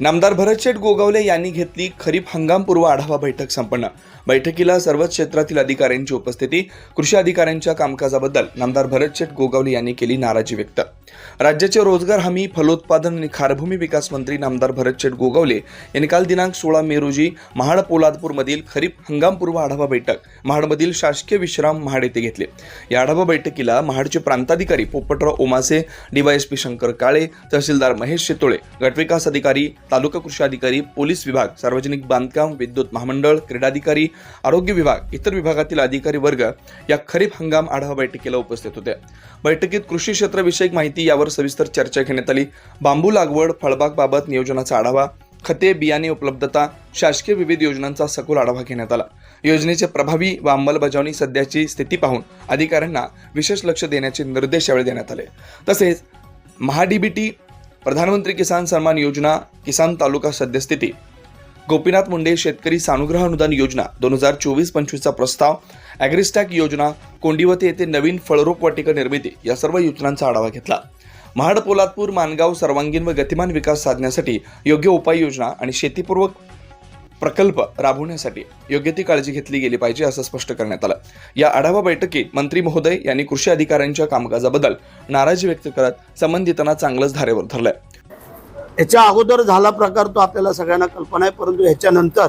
नामदार भरतशेठ गोगावले यांनी घेतली खरीप हंगामपूर्व आढावा बैठक संपन्न. बैठकीला सर्वच क्षेत्रातील अधिकाऱ्यांची उपस्थिती कृषी अधिकाऱ्यांच्या कामकाजाबद्दल नामदार भरतशेठ गोगावले यांनी केली नाराजी व्यक्त. राज्याचे रोजगार हमी फलोत्पादन आणि खारभूमी विकास मंत्री नामदार भरतशेठ गोगावले यांनी काल दिनांक सोळा मे रोजी महाड पोलादपूरमधील खरीप हंगामपूर्व आढावा बैठक महाडमधील शासकीय विश्राम महाड येथे घेतले. या आढावा बैठकीला महाडचे प्रांताधिकारी पोपटराव ओमासे डीवायएसपी शंकर काळे तहसीलदार महेश शेतोळे गटविकास अधिकारी तालुका कृषी अधिकारी पोलीस विभाग सार्वजनिक बांधकाम विद्युत महामंडळ क्रीडाधिकारी आरोग्य विभाग इतर विभागातील अधिकारी वर्ग या खरीप हंगाम आढावा बैठकीला उपस्थित होते. बैठकीत कृषी क्षेत्रविषयक माहिती यावर सविस्तर चर्चा घेण्यात आली. बांबू लागवड फळबागबाबत नियोजनाचा आढावा खते बियाणे उपलब्धता शासकीय विविध योजनांचा सखोल आढावा घेण्यात आला. योजनेचे प्रभावी व अंमलबजावणी सध्याची स्थिती पाहून अधिकाऱ्यांना विशेष लक्ष देण्याचे निर्देश यावेळी देण्यात आले. तसेच महाडीबीटी प्रधानमंत्री किसान सन्मान योजना किसान तालुका सद्यस्थिती. गोपीनाथ मुंडे शेतकरी सानुग्रह अनुदान योजना दोन हजार चोवीस पंचवीसचा प्रस्ताव ॲग्रिस्टॅक योजना कोंडिवते येथे नवीन फळरोप वाटिका निर्मिती या सर्व योजनांचा आढावा घेतला. महाड पोलादपूर मानगाव सर्वांगीण व गतिमान विकास साधण्यासाठी योग्य उपाययोजना आणि शेतीपूर्वक प्रकल्प राबवण्यासाठी योग्य ती काळजी घेतली गेली पाहिजे असं स्पष्ट करण्यात आलं. या आढावा बैठकीत मंत्री महोदय यांनी कृषी अधिकाऱ्यांच्या कामकाजाबद्दल नाराजी व्यक्त करत संबंधितांना चांगलंच धारेवर धरलंय. ह्याच्या अगोदर झाला प्रकार तो आपल्याला सगळ्यांना कल्पना आहे परंतु ह्याच्यानंतर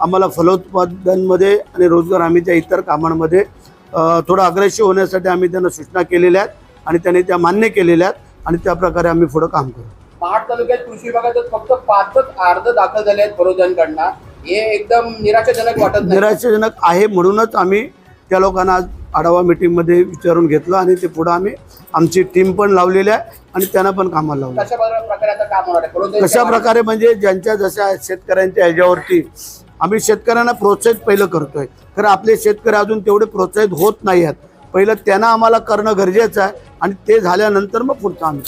आम्हाला फलोत्पादनमध्ये आणि रोजगार हमीच्या इतर कामांमध्ये अ, थोडं अग्रेसिव्ह होण्यासाठी आम्ही त्यांना सूचना केलेल्या आहेत आणि त्यांनी त्या मान्य केलेल्या आहेत आणि त्या प्रकारे आम्ही पुढं काम करू. महाड तालुक्यात कृषी विभागात फक्त पाचच अर्ज दाखल झाले आहेत फरोजनकडनं हे एकदम निराशाजनक वाटत नाही. निराशाजनक आहे म्हणूनच आम्ही त्या लोकांना आज आढावा मिटिंगमध्ये विचारून घेतलं आणि ते पुढं आम्ही आमची टीम पण लावलेली आहे आणि त्यांना पण कामाला लावलं कशा प्रकारे आता काम होणार आहे? फरोजन कशा प्रकारे म्हणजे ज्यांच्या जशा शेतकऱ्यांच्या ह्याच्यावरती आम्ही शेतकऱ्यांना प्रोत्साहित पहिलं करतोय. तर आपले शेतकरी अजून तेवढे प्रोत्साहित होत नाही आहेत. पहिलं त्यांना आम्हाला करणं गरजेचं आहे आणि ते झाल्यानंतर मग पुढचं आम्ही